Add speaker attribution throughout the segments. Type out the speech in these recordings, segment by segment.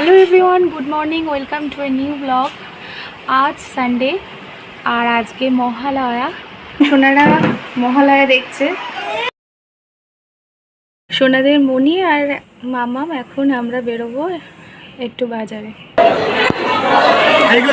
Speaker 1: Hello everyone good morning welcome to a new blog আজ Sunday আর আজকে মহালয়া। সোনারা মহালয়া দেখছে। সোনাদের মনি আর মামাম এখন আমরা বেরোবো একটু বাজারে।
Speaker 2: এইগুলো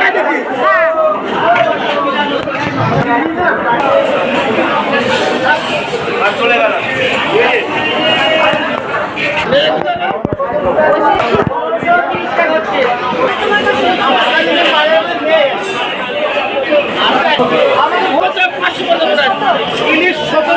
Speaker 2: আমার ওটা চাই নাকি চলে গেল। ইলিশ সফল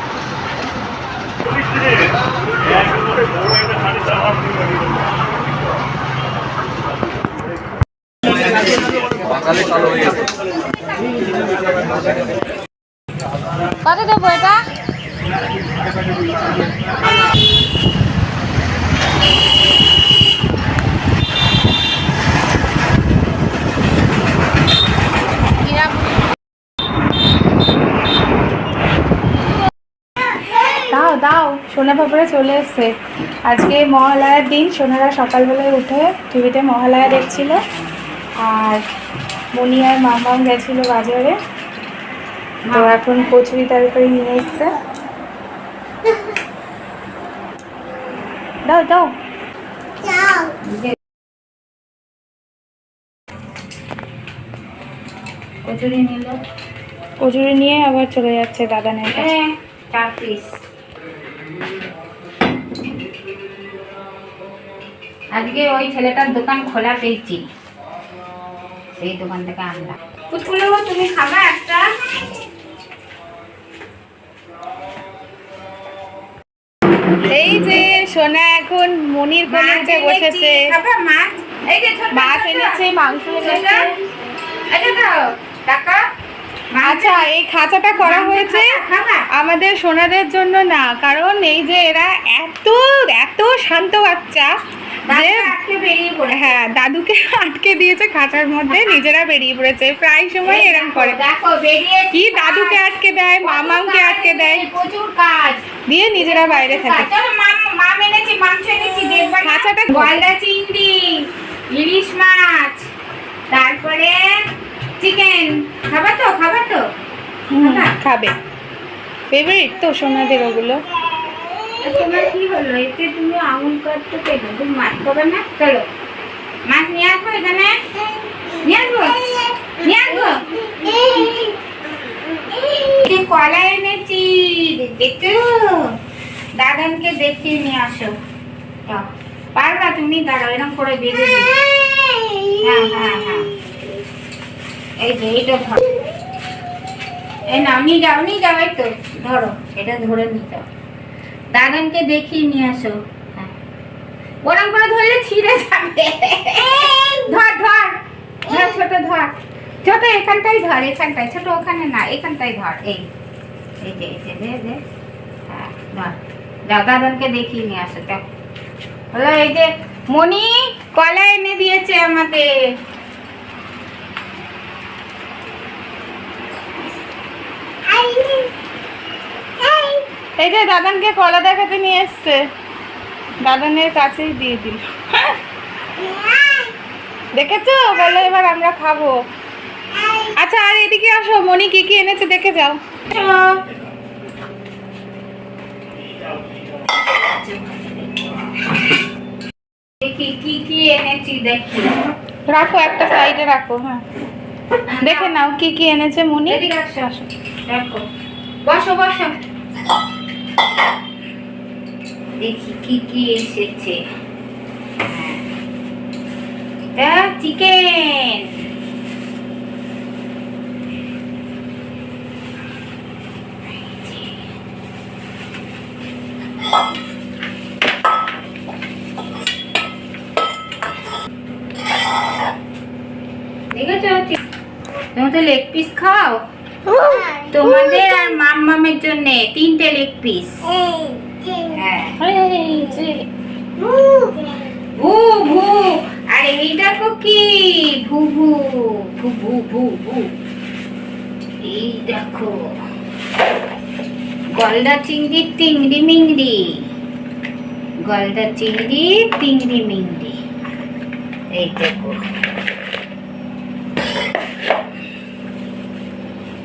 Speaker 1: কত দেবো এটা? দাও দাও সোনা বাবুরা চলে এসছে। আজকে মহালয়ার দিন সোনারা সকালবেলায় উঠে টিভিতে মহালয়া দেখছিল। আর মনি আর মামাম গেছিল বাজারে। তো এখন কচুরি তরকারি নিয়ে এসছে। দাও দাও।
Speaker 3: কচুরি নিল।
Speaker 1: কচুরি নিয়ে আবার চলে যাচ্ছে কাছে
Speaker 3: চার পিস আজকে ওই ছেলেটার দোকান খোলা পেয়েছি। সেই দোকান থেকে আনলাম। পুচকুলো তুমি খাবা একটা।
Speaker 1: এই যে সোনা এখন মনির কোলে উঠে বসেছে।
Speaker 3: মাছ
Speaker 1: এনেছে মাংস এনেছে
Speaker 3: আচ্ছা
Speaker 1: এই খাঁচাটা করা হয়েছে। আমাদের সোনাদের জন্য না কারণ এই যে এরা এত এত শান্ত বাচ্চা। যে হ্যাঁ দাদুকে আটকে দিয়েছে খাঁচার মধ্যে নিজেরা বেরিয়ে পড়েছে। প্রায় সময় করে। কি দাদুকে আটকে দেয় আটকে দেয়?
Speaker 3: প্রচুর কাজ।
Speaker 1: দিয়ে নিজেরা বাইরে থাকে। খাঁচাটা
Speaker 3: গলদা চিংড়ি ইলিশ মাছ তারপরে চিকেন। খাবা তো খাবা তো?
Speaker 1: খাবে? ফেভারিট তো সোনাদের ওগুলো।
Speaker 3: তোমার কি হলো? এতে তুমি আঙুল কাটতে পেল তুমি মাছ খাবে না? চলো। মাছ নিয়ে আসব এখানে? নিয়ে আসব? নিয়ে আসব? কলা এনেছি? দেখছ দাদানকে দেখিয়ে নিয়ে আসো। পারবা তুমি? দাঁড়াও, এরকম করে বেঁধে হ্যাঁ হ্যাঁ হ্যাঁ। এই যে, এইটা ধর। এই নাও, নিয়ে যাও নিয়ে যাও, এই তো। ধরো, এটা ধরে নিতে। দাদানকে দেখিয়ে নিয়ে আসো। ওরম করে ধরলে ছিঁড়ে যাবে। ধর ধর। ছোট ধর। ছোট এখানটাই ধর, এখানটায়। ছোট, ওখানে না এখানটাই ধর। এই এই যে এই যে হ্যাঁ ধর। যাও, দাদানকে দেখিয়ে নিয়ে আসো যাও হলো এই যে, মণি কলা এনে দিয়েছে আমাদের
Speaker 1: এই যে দাদানকে কলা দেখাতে নিয়ে এসছে। দাদানের কাছেই দিয়ে দিল। দেখেছ? বলো এবার আমরা খাব। আচ্ছা আর এদিকে আসো। মনি কি কি এনেছে দেখে যাও।
Speaker 3: দেখি কি কি এনেছি দেখি।
Speaker 1: রাখো একটা সাইডে রাখো হ্যাঁ। দেখে নাও কি কি এনেছে মনি
Speaker 3: এদিকে আসো আসো। দেখো বসো বসো। দেখি কি কি এসেছে। চিকেন দেখেছ? তুমি লেগ পিস খাও? তোমাদের আর মাম্মামের জন্য তিনটে লেগ পিস ভু ভু আর এই দেখো কি? ভু ভু ভু ভু ভু ভু। এই দেখো। গলদা চিংড়ি টিংড়ি মিংড়ি। গলদা চিংড়ি টিংড়ি মিংড়ি। এই দেখো।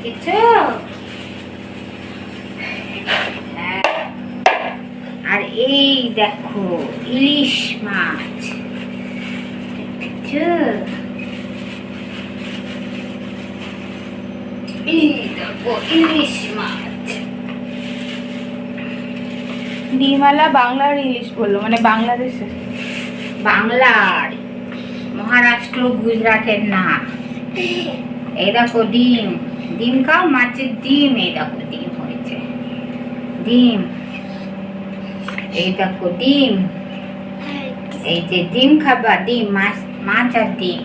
Speaker 3: কিছু হ্যাঁ আর এই দেখো ইলিশ মাছ? এই দেখো ইলিশ মাছ।
Speaker 1: ডিমালা বাংলার ইলিশ বলল মানে বাংলাদেশে।
Speaker 3: বাংলার মহারাষ্ট্র গুজরাটের না। এই দেখো ডিম। ডিম খাও মাছের ডিম এই দেখো ডিম হয়েছে। ডিম। এই দেখো ডিম। এই যে ডিম খাবা, ডিম, মাছ মাছ আর ডিম।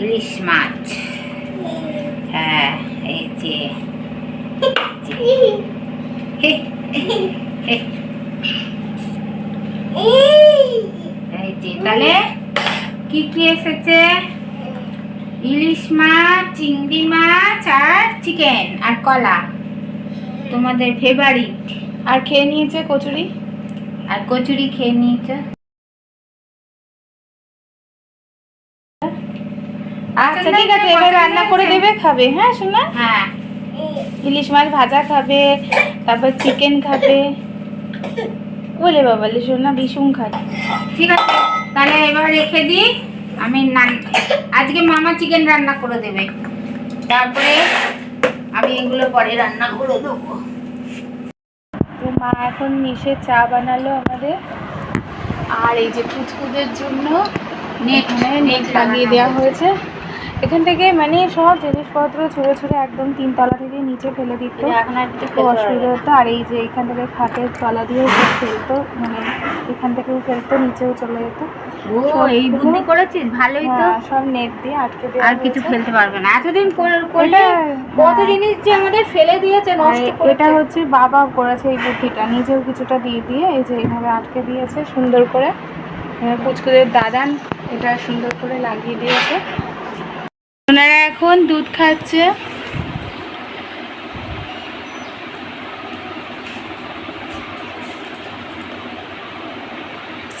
Speaker 3: ইলিশ মাছ। হ্যাঁ এই যে। এই যে, তাহলে কি কি এসেছে? ইলিশ মাছ, চিংড়ি মাছ আর চিকেন আর কলা। তোমাদের ফেভারিট
Speaker 1: আর খেয়ে নিয়েছে কচুরি?
Speaker 3: আর কচুরি খেয়ে নিয়েছে।
Speaker 1: আচ্ছা ঠিক আছে এবার রান্না করে দেবে খাবে হ্যাঁ শোনা
Speaker 3: হ্যাঁ।
Speaker 1: ইলিশ মাছ ভাজা খাবে তারপর চিকেন খাবে। বলে বাবা সোনা ভীষণ খাবে।
Speaker 3: ঠিক আছে তাহলে এবার রেখে দিই। আমি নান- আজকে মামা চিকেন রান্না করে দেবে। তারপরে আমি এগুলো পরে রান্না করে দেবো।
Speaker 1: এখন মিশে চা বানালো আমাদের। আর এই যে ফুচকুদের জন্য
Speaker 3: নেট
Speaker 1: মানে নেট লাগিয়ে দেওয়া হয়েছে। এখান থেকে মানে সব জিনিসপত্র ছুঁড়ে ছুঁড়ে একদম তিনতলা থেকে নিচে ফেলে দিত। খুব অসুবিধা হতো। আর এই যে এখান থেকে খাটের তলা দিয়ে ফেলতো মানে এখান থেকেও ফেলতো নিচেও চলে যেত।
Speaker 3: ও এই বুদ্ধি করেছিস? ভালোই তো।
Speaker 1: হ্যাঁ, সব নেট দিয়ে আটকে
Speaker 3: আর কিছু ফেলতে পারবে না। এতদিন করলে কত
Speaker 1: হ্যাঁ।
Speaker 3: জিনিস যে আমাদের ফেলে দিয়েছে
Speaker 1: এটা হচ্ছে বাবা করেছে এই বুদ্ধিটা। নিজেও কিছুটা দিয়ে দিয়ে এই যে এইভাবে আটকে দিয়েছে সুন্দর করে। পুচকুদের দাদান এটা সুন্দর করে লাগিয়ে দিয়েছে। ওনারা এখন দুধ খাচ্ছে।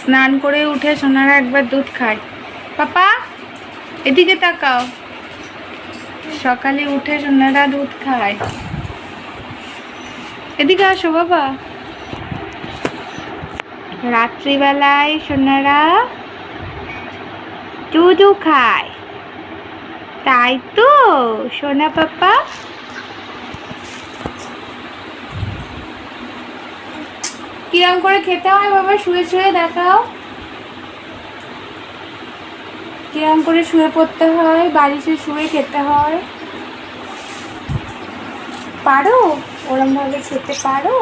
Speaker 1: স্নান করে উঠে সোনারা একবার দুধ খায়। পাপা, এদিকে তাকাও। সকালে উঠে সোনারা দুধ খায়। এদিকে আসো বাবা। রাত্রিবেলায় সোনারা দুধও খায়। তাই তো, সোনা পাপা। কিরম করে খেতে হয় বাবা? শুয়ে শুয়ে দেখাও। কিরম করে শুয়ে পড়তে হয় বালিশে শুয়ে খেতে হয়। পারো? ওরম ভাবে খেতে পারো?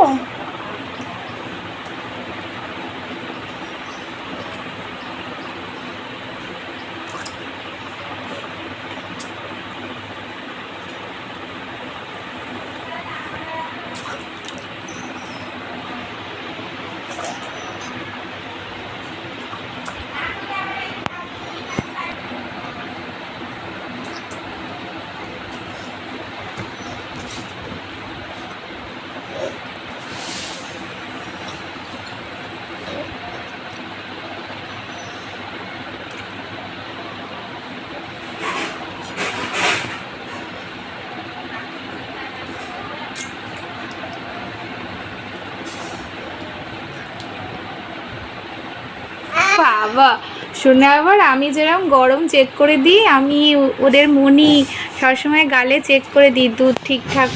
Speaker 1: বাবা, শুনে আবার আমি যেরকম গরম চেক করে দিই, আমি ওদের মনি সবসময় গালে চেক করে দিই, দুধ ঠিকঠাক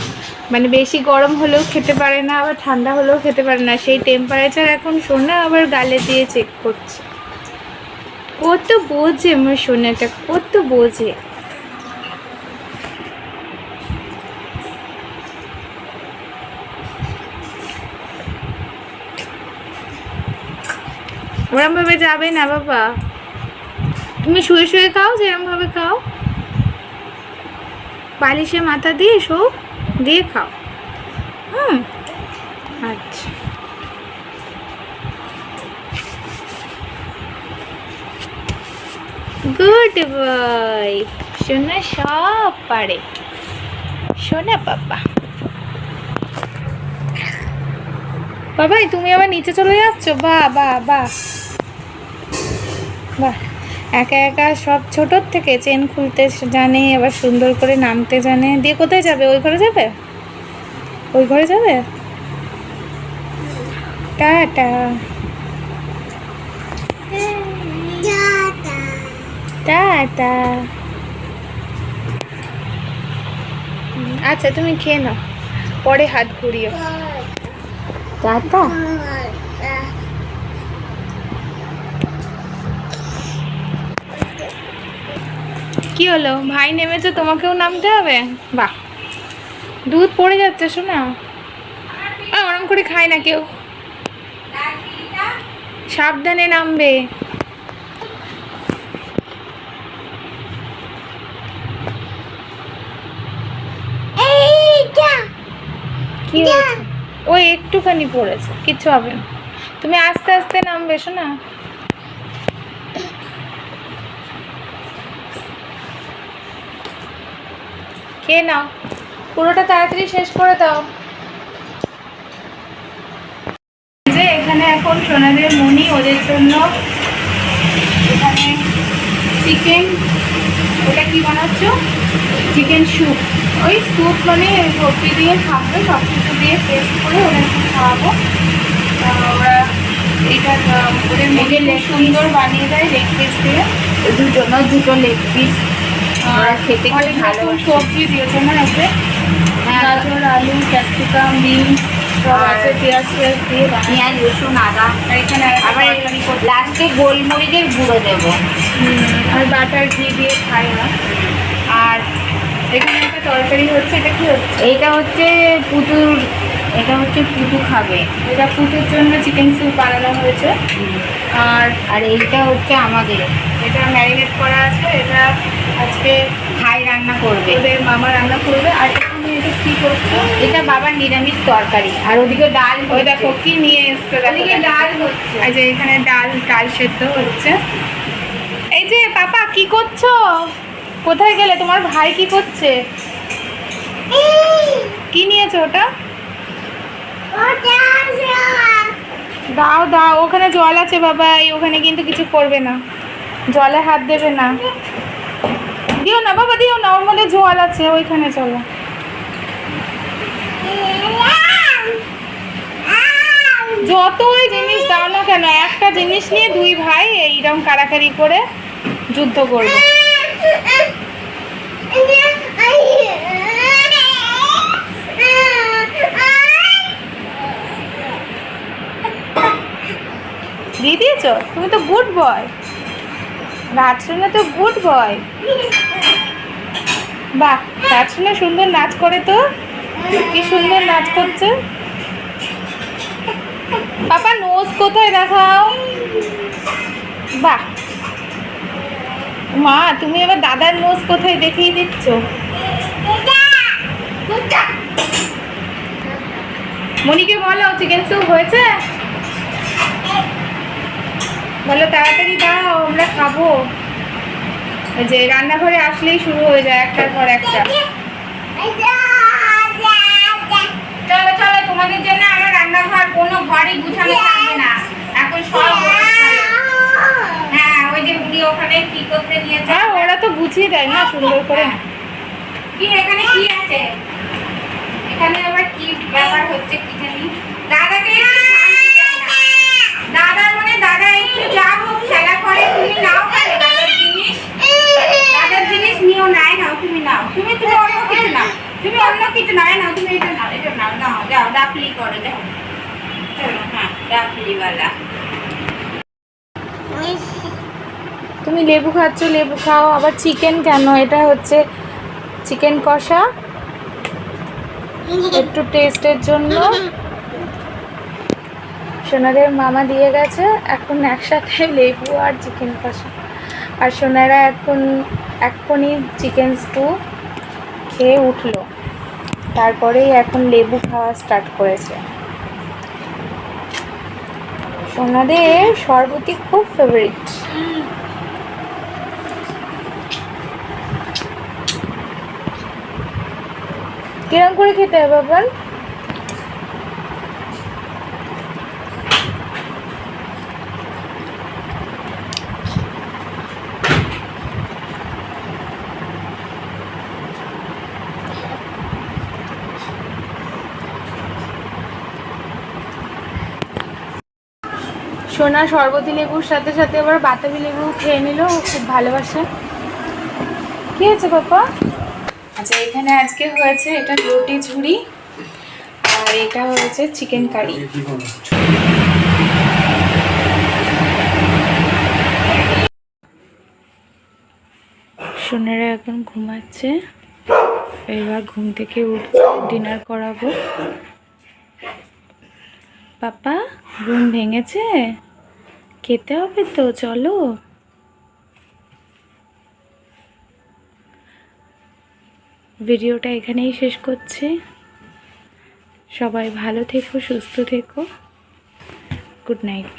Speaker 1: মানে বেশি গরম হলেও খেতে পারে না, আবার ঠান্ডা হলেও খেতে পারে না, সেই টেম্পারেচার এখন সোনা আবার গালে দিয়ে চেক করছে। কত বোঝে আমার সোনাটা, কত বোঝে। ওরম ভাবে যাবে না বাবা। তুমি শুয়ে শুয়ে খাও যেরম ভাবে খাও। বালিশে মাথা দিয়ে শো দিয়ে খাও। হুম। আচ্ছা। Good boy. সোনা সব পারে। সোনা বাবা। বাবাই, তুমি আবার নিচে চলে যাচ্ছ? বা বা বা। একা একা সব ছোটোর থেকে চেন খুলতে জানে, আবার সুন্দর করে নামতে জানে। দিয়ে কোথায় যাবে? ওই ঘরে যাবে? ওই ঘরে যাবে? টাটা। টাটা। আচ্ছা তুমি খেয়ে নাও। পরে হাত ঘুরিও টাটা কি হলো? ভাই নেমেছে তোমাকেও নামতে হবে? বাহ। দুধ পড়ে যাচ্ছে শোনা। ওরম করে খায় না কেউ। সাবধানে নামবে। কি হয়েছে? ও একটুখানি পড়েছে কিচ্ছু হবে না। তুমি আস্তে আস্তে নামবে না খেয়ে নাও? পুরোটা তাড়াতাড়ি শেষ করে দাও। যে এখানে এখন সোনাদের মনি, ওদের জন্য এখানে চিকেন ওটা কি বানাচ্ছ? চিকেন স্যুপ ওই স্যুপ মানে সবজি দিয়ে খাবে সব কিছু দিয়ে টেস্ট করে ওদেরকে খাওয়াবো। ওরা এটা ওদের মেঘে সুন্দর বানিয়ে দেয় লেগ পিস দিয়ে।
Speaker 3: দুজন্য দুটো লেগ পিস খেতে ভালোবাসে।
Speaker 1: সবজি দিয়েছে না এতে
Speaker 3: হ্যাঁ।
Speaker 1: গাজর আলু ক্যাপসিকাম বিন সব
Speaker 3: আর
Speaker 1: আছে পেঁয়াজ
Speaker 3: রসুন আদা। লাস্টে গোলমরিচের গুঁড়ো দেবো।
Speaker 1: আর বাটার ঘি দিয়ে খাই না। আর এখানে একটা তরকারি হচ্ছে এটা কি হচ্ছে?
Speaker 3: এইটা হচ্ছে পুতুর এটা হচ্ছে পুতু খাবে।
Speaker 1: এটা পুতুর জন্য চিকেন স্যুপ বানানো হয়েছে। আর
Speaker 3: আর এইটা হচ্ছে আমাদের।
Speaker 1: এটা ম্যারিনেট করা আছে এটা আজকে
Speaker 3: ভাই রান্না করবে।
Speaker 1: ওদের মামা রান্না করবে। আর এটা
Speaker 3: বাবার নিরামিষ তরকারি। আর ওদিকে ডাল
Speaker 1: ওই দেখো কি নিয়ে এসছে
Speaker 3: ওদিকে ডাল হচ্ছে।
Speaker 1: এই যে এখানে ডাল ডাল সেদ্ধ হচ্ছে। এই যে পাপা কি করছ? কোথায় গেলে? তোমার ভাই কি করছে? কি নিয়েছো ওটা? দাও দাও ওখানে জল আছে বাবা এই ওখানে কিন্তু কিছু করবে না। জলে হাত দেবে না। দিও না বাবা দিও না ওর মধ্যে জল আছে ওইখানে চলো। যতই জিনিস দাও না কেন, একটা জিনিস নিয়ে দুই ভাই এইরকম কারাকারি করে যুদ্ধ করবে। দিয়ে দিয়েছ তুমি তো গুড বয়। নাচ তো গুড বয়। বাহ নাচ সুন্দর নাচ করে তো। কি সুন্দর নাচ করছে। পাপা নোজ কোথায় দেখাও? বাহ। মা, তুমি এবার দাদার নোজ কোথায় দেখিয়ে দিচ্ছ? মনিকে বলো চিকেন স্যুপ হয়েছে? বলো, তাড়াতাড়ি দাও, আমরা খাব। যে, রান্নাঘরে আসলেই শুরু হয়ে যায় একটার পর একটা।
Speaker 3: চলো চলো তোমাদের জন্য আমার রান্নাঘর কোনো ঘরই গুছানো থাকবে না। এখন সব হ্যাঁ ওই যে উনি ওখানে কি করতে নিয়েছে
Speaker 1: হ্যাঁ ওরা তো গুছিয়ে দেয় না সুন্দর করে।
Speaker 3: কি এখানে কি আছে? এখানে আবার কি ব্যাপার হচ্ছে কি জানি? দাদাকে। দাদার মানে দাদা একটু যা হোক খেলা করে তুমি নাও দাদার জিনিস। দাদার জিনিস নিও নাই নাও তুমি নাও। তুমি তুমি অন্য কিছু নাও। তুমি অন্য কিছু নাও তুমি এটা নাও এটা নাও নাও যাও ডাকলি করো যাও চলো হ্যাঁ ডাকলিওয়ালা
Speaker 1: তুমি লেবু খাচ্ছ লেবু খাও আবার চিকেন কেন? এটা হচ্ছে চিকেন কষা। একটু টেস্টের জন্য। সোনাদের মামা দিয়ে গেছে এখন একসাথে লেবু আর চিকেন কষা। আর সোনারা এখন এক্ষুনি চিকেন স্টু খেয়ে উঠল। তারপরেই এখন লেবু খাওয়া স্টার্ট করেছে। সোনাদের শরবতি খুব ফেভারিট কিরম করে খেতে হবে বাবান? সোনা শরবতি লেবুর সাথে সাথে আবার বাতাবি লেবু খেয়ে নিল খুব ভালোবাসে। কি হয়েছে পাপা আচ্ছা এখানে আজকে হয়েছে এটা রুটি ঝুড়ি, আর এটা হয়েছে চিকেন কারি। সোনারা এখন ঘুমাচ্ছে, এবার ঘুম থেকে উঠছে ডিনার করাবো। পাপা ঘুম ভেঙেছে? খেতে হবে তো, চলো। ভিডিওটা এখানেই শেষ করছে। সবাই ভালো থেকো, সুস্থ থেকো। Good night.